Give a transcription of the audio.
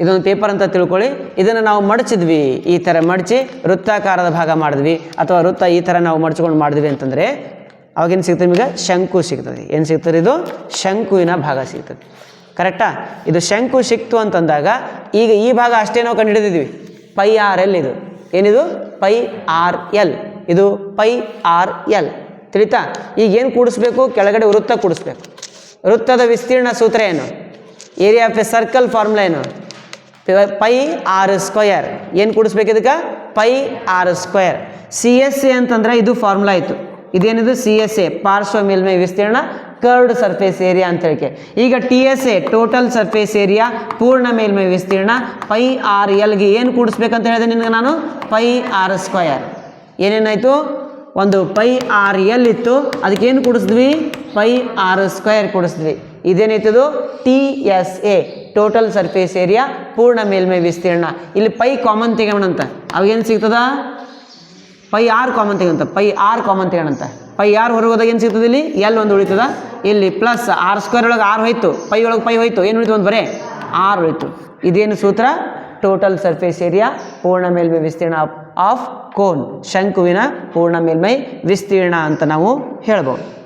ಇದೊಂದು ಪೇಪರ್ ಅಂತ ತಿಳ್ಕೊಳ್ಳಿ. ಇದನ್ನು ನಾವು ಮಡಚಿದ್ವಿ. ಈ ಥರ ಮಡಚಿ ವೃತ್ತಾಕಾರದ ಭಾಗ ಮಾಡಿದ್ವಿ. ಅಥವಾ ವೃತ್ತ ಈ ಥರ ನಾವು ಮಡಚ್ಕೊಂಡು ಮಾಡಿದ್ವಿ ಅಂತಂದರೆ ಅವಾಗೇನು ಸಿಗ್ತದೆ ನಿಮಗೆ? ಶಂಕು ಸಿಗ್ತದೆ. ಏನು ಸಿಗ್ತದೆ ಇದು? ಶಂಕುವಿನ ಭಾಗ ಸಿಗ್ತದೆ. ಕರೆಕ್ಟಾ ಇದು ಶಂಕು ಸಿಕ್ತು ಅಂತಂದಾಗ, ಈಗ ಈ ಭಾಗ ಅಷ್ಟೇ ನಾವು ಕಂಡುಹಿಡಿದಿದ್ವಿ. ಪೈ ಆರ್ ಎಲ್ ಇದು. ಏನಿದು? Pi R L. ಇದು ಪೈ ಆರ್ ಎಲ್. ತಿಳಿತಾ? ಈಗ ಏನು ಕೂಡಿಸ್ಬೇಕು? ಕೆಳಗಡೆ ವೃತ್ತ ಕೂಡಿಸ್ಬೇಕು. ವೃತ್ತದ ವಿಸ್ತೀರ್ಣ ಸೂತ್ರ ಏನು? Area of a circle formula ಏನು? ಪೈ ಆರ್ ಸ್ಕ್ವಯರ್ ಏನು ಕೂಡಿಸ್ಬೇಕು ಇದಕ್ಕೆ? Pi R square C S A ಅಂತಂದ್ರೆ ಇದು ಫಾರ್ಮುಲಾ ಆಯಿತು. ಇದೇನಿದು? ಸಿ ಎಸ್ ಎ ಪಾರ್ಶ್ವ ಮೇಲ್ಮೈ ವಿಸ್ತೀರ್ಣ ಕರ್ಡ್ ಸರ್ಫೇಸ್ ಏರಿಯಾ ಅಂತ ಹೇಳಿಕೆ. ಈಗ T S A total surface area ಪೂರ್ಣ ಮೇಲ್ಮೈ ವಿಸ್ತೀರ್ಣ ಪೈ ಆರ್ ಎಲ್ಗೆ ಏನು ಕೂಡಿಸ್ಬೇಕಂತ ಹೇಳಿದೆ ನಿನಗೆ ನಾನು? ಪೈ ಆರ್ ಸ್ಕ್ವಯರ್ ಏನೇನಾಯಿತು? ಒಂದು ಪೈ ಆರ್ ಎಲ್ ಇತ್ತು. ಅದಕ್ಕೇನು ಕೂಡಿಸಿದ್ವಿ? ಪೈ ಆರ್ ಸ್ಕ್ವಯರ್ ಕೂಡಿಸಿದ್ವಿ. ಇದೇನೈತದು T S A total surface area ಪೂರ್ಣ ಮೇಲ್ಮೈ ವಿಸ್ತೀರ್ಣ. ಇಲ್ಲಿ ಪೈ ಕಾಮನ್ ತೆಗೋಣಂತ ಅವಾಗೇನು ಸಿಗ್ತದ? ಪೈ ಆರ್ ಕಾಮನ್ ತೆಗಂತ ಪೈ ಆರ್ ಕಾಮನ್ ತೆಗೋಣಂತ ಪೈ ಆರ್ ಹೊರಗೆ ಹೋದಾಗ ಏನು ಸಿಗ್ತದೆ ಇಲ್ಲಿ? ಎಲ್ ಒಂದು ಉಳಿತದ. ಇಲ್ಲಿ ಪ್ಲಸ್ ಆರ್ ಸ್ಕ್ವೇರ್ ಒಳಗೆ ಆರ್ ಹೋಯ್ತು. ಪೈ ಒಳಗೆ ಪೈ ಹೋಯ್ತು. ಏನು ಉಳಿತು ಒಂದು ಬರೇ? ಆರ್ ಉಳಿತು ಇದೇನು ಸೂತ್ರ? ಟೋಟಲ್ ಸರ್ಫೇಸ್ ಏರಿಯಾ ಪೂರ್ಣ ಮೇಲ್ಮೈ ವಿಸ್ತೀರ್ಣ ಆಫ್ ಕೋನ್ ಶಂಕುವಿನ ಪೂರ್ಣ ಮೇಲ್ಮೈ ವಿಸ್ತೀರ್ಣ ಅಂತ ನಾವು ಹೇಳ್ಬೋದು.